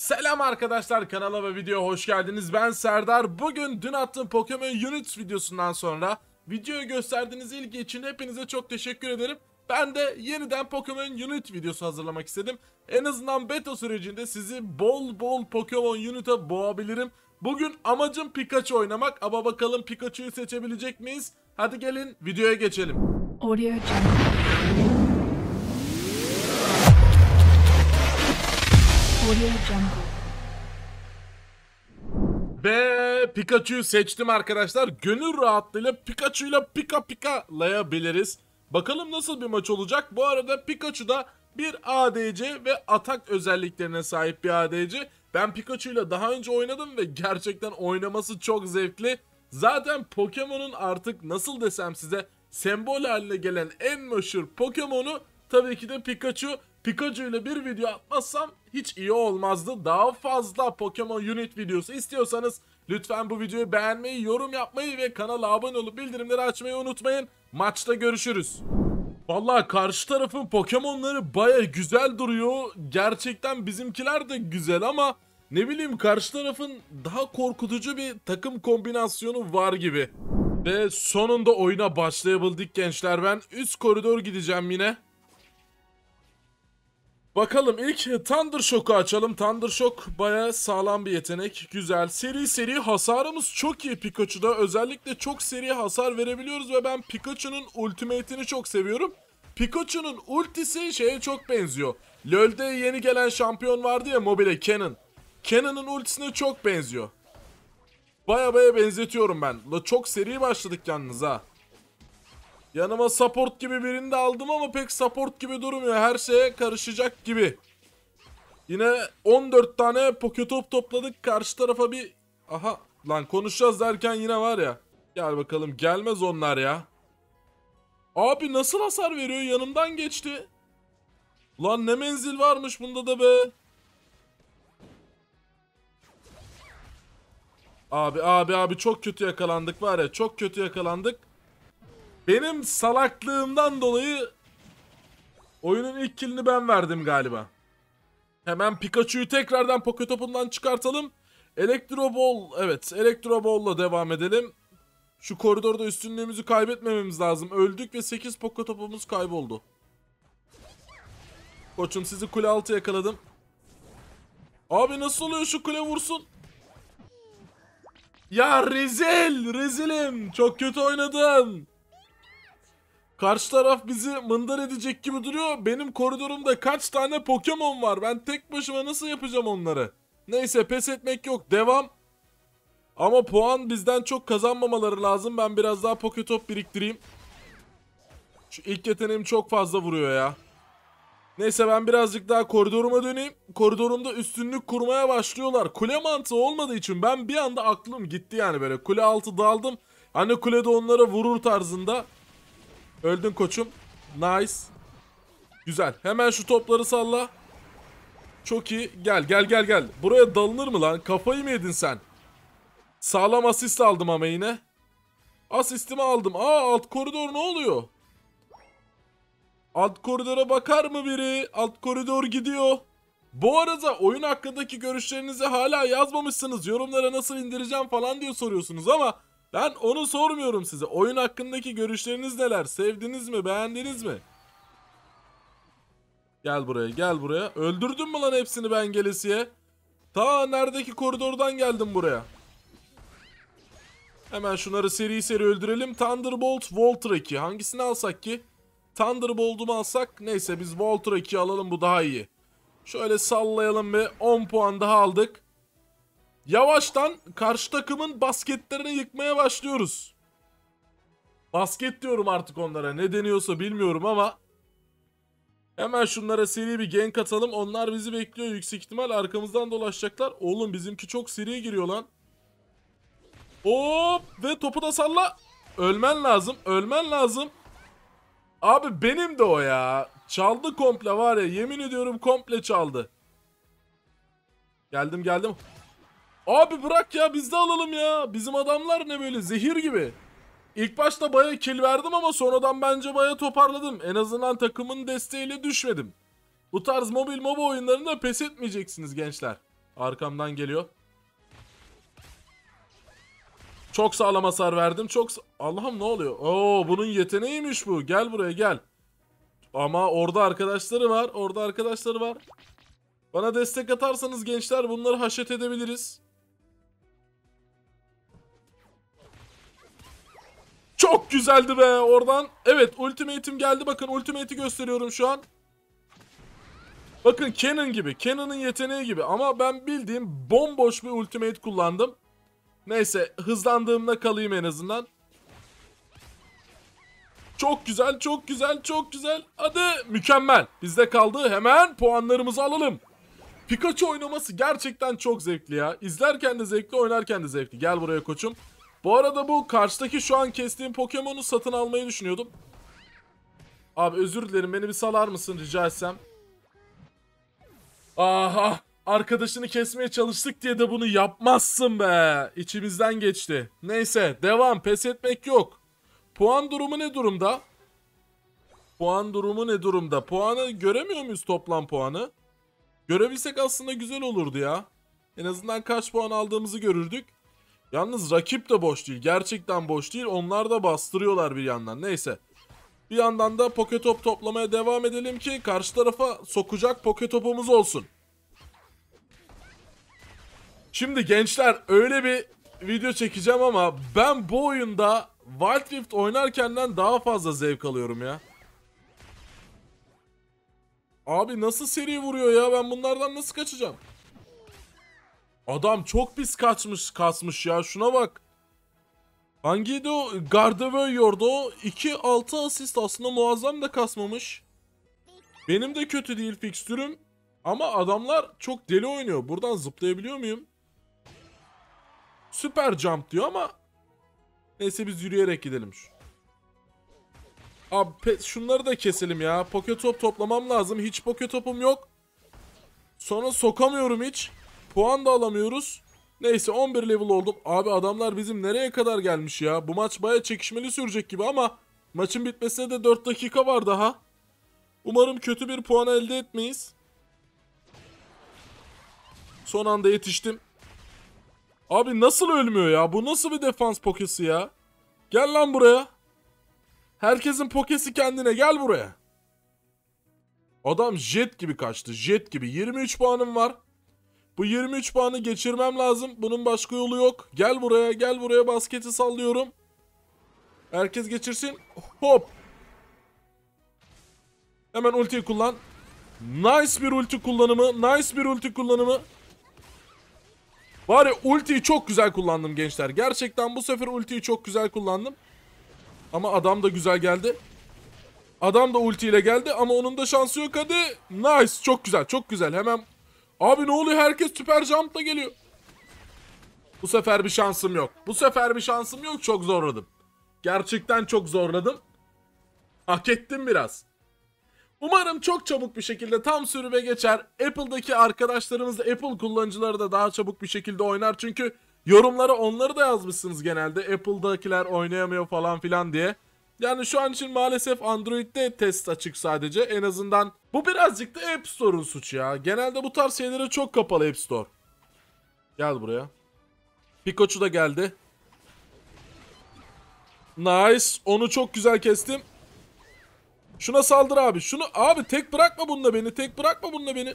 Selam arkadaşlar kanala ve videoya hoş geldiniz. Ben Serdar. Bugün dün attığım Pokemon Units videosundan sonra videoyu gösterdiğiniz ilgi için hepinize çok teşekkür ederim. Ben de yeniden Pokemon Unit videosu hazırlamak istedim. En azından beta sürecinde sizi bol bol Pokemon Unit'a boğabilirim. Bugün amacım Pikachu oynamak ama bakalım Pikachu'yu seçebilecek miyiz? Hadi gelin videoya geçelim. Audio Ve Pikachu'yu seçtim arkadaşlar. Gönül rahatlığıyla Pikachu'yla pika pikalayabiliriz. Bakalım nasıl bir maç olacak. Bu arada Pikachu da bir ADC ve atak özelliklerine sahip bir ADC. Ben Pikachu'yla daha önce oynadım ve gerçekten oynaması çok zevkli. Zaten Pokemon'un artık nasıl desem size sembol haline gelen en meşhur Pokemon'u tabii ki de Pikachu. Pikachu ile bir video atmazsam hiç iyi olmazdı. Daha fazla Pokemon Unit videosu istiyorsanız lütfen bu videoyu beğenmeyi, yorum yapmayı ve kanala abone olup bildirimleri açmayı unutmayın. Maçta görüşürüz. Vallahi karşı tarafın Pokemon'ları baya güzel duruyor. Gerçekten bizimkiler de güzel ama ne bileyim karşı tarafın daha korkutucu bir takım kombinasyonu var gibi. Ve sonunda oyuna başlayabildik gençler. Ben üst koridor gideceğim yine. Bakalım ilk Thunder Shock'u açalım. Thunder Shock baya sağlam bir yetenek. Güzel. Seri seri hasarımız çok iyi Pikachu'da. Özellikle çok seri hasar verebiliyoruz ve ben Pikachu'nun ultimate'ini çok seviyorum. Pikachu'nun ultisi şeye çok benziyor. LoL'de yeni gelen şampiyon vardı ya mobile Canon. Canon'ın ultisine çok benziyor. Baya baya benzetiyorum ben. La çok seri başladık yalnız ha. Yanıma support gibi birini de aldım ama pek support gibi durmuyor. Her şeye karışacak gibi. Yine 14 tane Poketop topladık. Karşı tarafa bir... Aha lan konuşacağız derken yine var ya. Gel bakalım gelmez onlar ya. Abi nasıl hasar veriyor yanımdan geçti. Lan ne menzil varmış bunda da be. Abi abi abi çok kötü yakalandık var ya çok kötü yakalandık. Benim salaklığımdan dolayı oyunun ilk killini ben verdim galiba. Hemen Pikachu'yu tekrardan Poketop'undan çıkartalım. Electro Ball, evet Electro Ball'la devam edelim. Şu koridorda üstünlüğümüzü kaybetmememiz lazım. Öldük ve 8 Poketop'umuz kayboldu. Koçum sizi kule altı yakaladım. Abi nasıl oluyor şu kule vursun? Ya rezil, rezilim. Çok kötü oynadın. Karşı taraf bizi mındar edecek gibi duruyor. Benim koridorumda kaç tane Pokemon var? Ben tek başıma nasıl yapacağım onları? Neyse pes etmek yok. Devam. Ama puan bizden çok kazanmamaları lazım. Ben biraz daha Poketop biriktireyim. Şu ilk yeteneğim çok fazla vuruyor ya. Neyse ben birazcık daha koridoruma döneyim. Koridorumda üstünlük kurmaya başlıyorlar. Kule mantığı olmadığı için ben bir anda aklım gitti yani böyle. Kule altı daldım. Hani kulede onlara vurur tarzında. Öldün koçum. Nice. Güzel. Hemen şu topları salla. Çok iyi. Gel gel gel gel. Buraya dalınır mı lan? Kafayı mı yedin sen? Sağlam asist aldım ama yine. Asistimi aldım. Aa alt koridor ne oluyor? Alt koridora bakar mı biri? Alt koridor gidiyor. Bu arada oyun hakkındaki görüşlerinizi hala yazmamışsınız. Yorumlara nasıl indireceğim falan diye soruyorsunuz ama ben onu sormuyorum size. Oyun hakkındaki görüşleriniz neler? Sevdiniz mi? Beğendiniz mi? Gel buraya, gel buraya. Öldürdün mü lan hepsini ben gelesiye? Ta neredeki koridordan geldim buraya. Hemen şunları seri seri öldürelim. Thunderbolt, Voltra 2. Hangisini alsak ki? Thunderbolt'u alsak? Neyse biz Voltra 2 alalım bu daha iyi. Şöyle sallayalım ve 10 puan daha aldık. Yavaştan karşı takımın basketlerini yıkmaya başlıyoruz. Basket diyorum artık onlara. Ne deniyorsa bilmiyorum ama. Hemen şunlara seri bir gank atalım. Onlar bizi bekliyor. Yüksek ihtimal arkamızdan dolaşacaklar. Oğlum bizimki çok seri giriyor lan. Hop ve topu da salla. Ölmen lazım. Ölmen lazım. Abi benim de o ya. Çaldı komple var ya. Yemin ediyorum komple çaldı. Geldim geldim. Abi bırak ya biz de alalım ya. Bizim adamlar ne böyle zehir gibi. İlk başta baya kill verdim ama sonradan bence baya toparladım. En azından takımın desteğiyle düşmedim. Bu tarz mobil moba oyunlarında pes etmeyeceksiniz gençler. Arkamdan geliyor. Çok sağlam hasar verdim. Çok Allah'ım ne oluyor? Oo bunun yeteneğiymiş bu. Gel buraya gel. Ama orada arkadaşları var. Orada arkadaşları var. Bana destek atarsanız gençler bunları haşet edebiliriz. Çok güzeldi be oradan. Evet ultimate'im geldi. Bakın ultimate'i gösteriyorum şu an. Bakın Canon gibi. Canon'ın yeteneği gibi. Ama ben bildiğim bomboş bir ultimate kullandım. Neyse hızlandığımda kalayım en azından. Çok güzel, çok güzel, çok güzel. Hadi mükemmel. Bizde kaldı. Hemen puanlarımızı alalım. Pikachu oynaması gerçekten çok zevkli ya. İzlerken de zevkli, oynarken de zevkli. Gel buraya koçum. Bu arada bu karşıdaki şu an kestiğim Pokemon'u satın almayı düşünüyordum. Abi özür dilerim beni bir salar mısın rica etsem. Aha arkadaşını kesmeye çalıştık diye de bunu yapmazsın be. İçimizden geçti. Neyse devam pes etmek yok. Puan durumu ne durumda? Puan durumu ne durumda? Puanı göremiyor muyuz toplam puanı? Görebilsek aslında güzel olurdu ya. En azından kaç puan aldığımızı görürdük. Yalnız rakip de boş değil. Gerçekten boş değil. Onlar da bastırıyorlar bir yandan. Neyse. Bir yandan da Poketop toplamaya devam edelim ki karşı tarafa sokacak Poketop'umuz olsun. Şimdi gençler öyle bir video çekeceğim ama ben bu oyunda Wild Rift oynarkenden daha fazla zevk alıyorum ya. Abi nasıl seri vuruyor ya ben bunlardan nasıl kaçacağım? Adam çok pis kaçmış kasmış ya şuna bak. Hangiydi o? Gardevoyor'du o. 2-6 asist aslında muazzam da kasmamış. Benim de kötü değil fikstürüm. Ama adamlar çok deli oynuyor. Buradan zıplayabiliyor muyum? Süper jump diyor ama neyse biz yürüyerek gidelim. Abi şunları da keselim ya. Poketop toplamam lazım. Hiç poketopum yok. Sonra sokamıyorum hiç. Puan da alamıyoruz. Neyse 11 level oldum. Abi adamlar bizim nereye kadar gelmiş ya? Bu maç baya çekişmeli sürecek gibi ama maçın bitmesine de 4 dakika var daha. Umarım kötü bir puan elde etmeyiz. Son anda yetiştim. Abi nasıl ölmüyor ya? Bu nasıl bir defans pokesi ya? Gel lan buraya. Herkesin pokesi kendine gel buraya. Adam jet gibi kaçtı. Jet gibi. 23 puanım var. Bu 23 puanı geçirmem lazım. Bunun başka yolu yok. Gel buraya gel buraya basketi sallıyorum. Herkes geçirsin. Hop. Hemen ultiyi kullan. Nice bir ulti kullanımı. Nice bir ulti kullanımı. Var ultiyi çok güzel kullandım gençler. Gerçekten bu sefer ultiyi çok güzel kullandım. Ama adam da güzel geldi. Adam da ultiyle geldi ama onun da şansı yok hadi. Nice çok güzel çok güzel hemen. Abi ne oluyor herkes süper jump'la geliyor. Bu sefer bir şansım yok. Bu sefer bir şansım yok çok zorladım. Gerçekten çok zorladım. Hak ettim biraz. Umarım çok çabuk bir şekilde tam sürüme geçer. Apple'daki arkadaşlarımız da Apple kullanıcıları da daha çabuk bir şekilde oynar. Çünkü yorumlara onları da yazmışsınız genelde. Apple'dakiler oynayamıyor falan filan diye. Yani şu an için maalesef Android'de test açık sadece. En azından bu birazcık da App Store'un suçu ya. Genelde bu tarz şeylere çok kapalı App Store. Gel buraya. Pikachu da geldi. Nice. Onu çok güzel kestim. Şuna saldır abi. Şunu abi tek bırakma bununla beni. Tek bırakma bununla beni.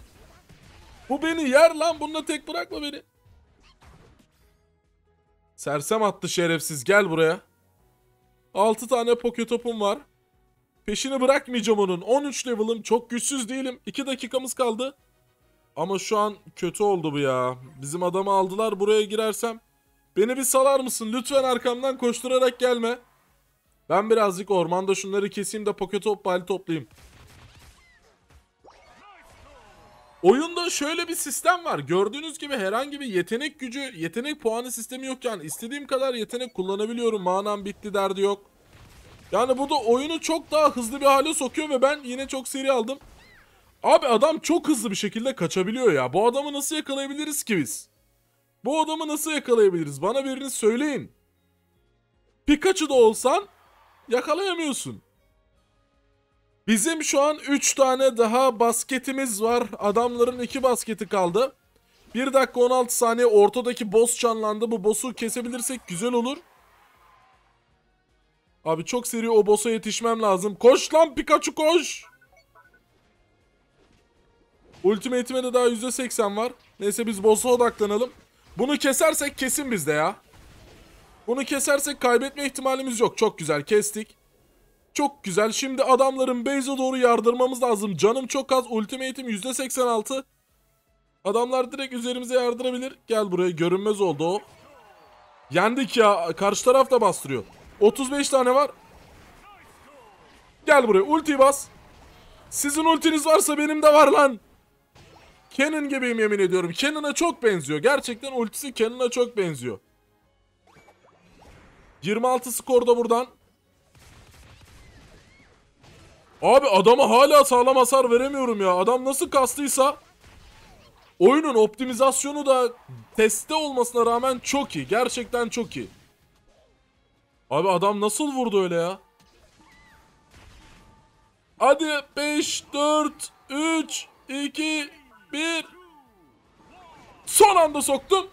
Bu beni yer lan. Bununla tek bırakma beni. Sersem attı şerefsiz. Gel buraya. 6 tane poketopum var. Peşini bırakmayacağım onun. 13 level'ım. Çok güçsüz değilim. 2 dakikamız kaldı. Ama şu an kötü oldu bu ya. Bizim adamı aldılar. Buraya girersem. Beni bir salar mısın? Lütfen arkamdan koşturarak gelme. Ben birazcık ormanda şunları keseyim de poketop bali toplayayım. Oyunda şöyle bir sistem var. Gördüğünüz gibi herhangi bir yetenek gücü, yetenek puanı sistemi yok yani. İstediğim kadar yetenek kullanabiliyorum. Manam bitti derdi yok. Yani bu da oyunu çok daha hızlı bir hale sokuyor ve ben yine çok seri aldım. Abi adam çok hızlı bir şekilde kaçabiliyor ya. Bu adamı nasıl yakalayabiliriz ki biz? Bu adamı nasıl yakalayabiliriz? Bana birini söyleyin. Pikachu da olsan yakalayamıyorsun. Bizim şu an 3 tane daha basketimiz var. Adamların 2 basketi kaldı. 1 dakika 16 saniye ortadaki boss canlandı. Bu boss'u kesebilirsek güzel olur. Abi çok seri o boss'a yetişmem lazım. Koş lan Pikachu koş. Ultimate'ime de daha %80 var. Neyse biz boss'a odaklanalım. Bunu kesersek kesin bizde ya. Bunu kesersek kaybetme ihtimalimiz yok. Çok güzel kestik. Çok güzel. Şimdi adamların base'e doğru yardırmamız lazım. Canım çok az. Ultimate'im %86. Adamlar direkt üzerimize yardırabilir. Gel buraya. Görünmez oldu o. Yendik ya. Karşı taraf da bastırıyor. 35 tane var. Gel buraya. Ulti bas. Sizin ultiniz varsa benim de var lan. Canon gibiyim yemin ediyorum. Cannon'a çok benziyor. Gerçekten ultisi Cannon'a çok benziyor. 26 skor da buradan. Abi adama hala sağlam hasar veremiyorum ya. Adam nasıl kastıysa oyunun optimizasyonu da testte olmasına rağmen çok iyi. Gerçekten çok iyi. Abi adam nasıl vurdu öyle ya? Hadi 5, 4, 3, 2, 1. Son anda soktum.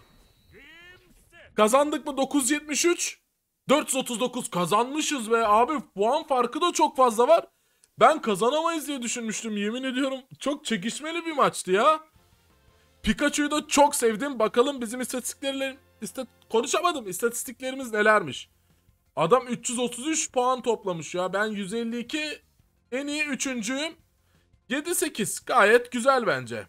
Kazandık mı 973? 439 kazanmışız ve abi puan farkı da çok fazla var. Ben kazanamayız diye düşünmüştüm yemin ediyorum. Çok çekişmeli bir maçtı ya. Pikachu'yu da çok sevdim. Bakalım bizim istatistiklerle istat konuşamadım. İstatistiklerimiz nelermiş? Adam 333 puan toplamış ya. Ben 152 en iyi üçüncüyüm. 7-8 gayet güzel bence.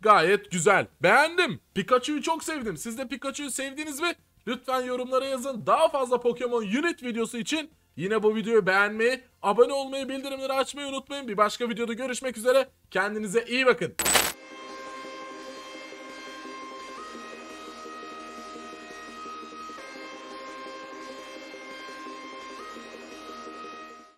Gayet güzel. Beğendim. Pikachu'yu çok sevdim. Siz de Pikachu'yu sevdiniz mi? Lütfen yorumlara yazın. Daha fazla Pokemon Unit videosu için yine bu videoyu beğenmeyi, abone olmayı, bildirimleri açmayı unutmayın. Bir başka videoda görüşmek üzere. Kendinize iyi bakın.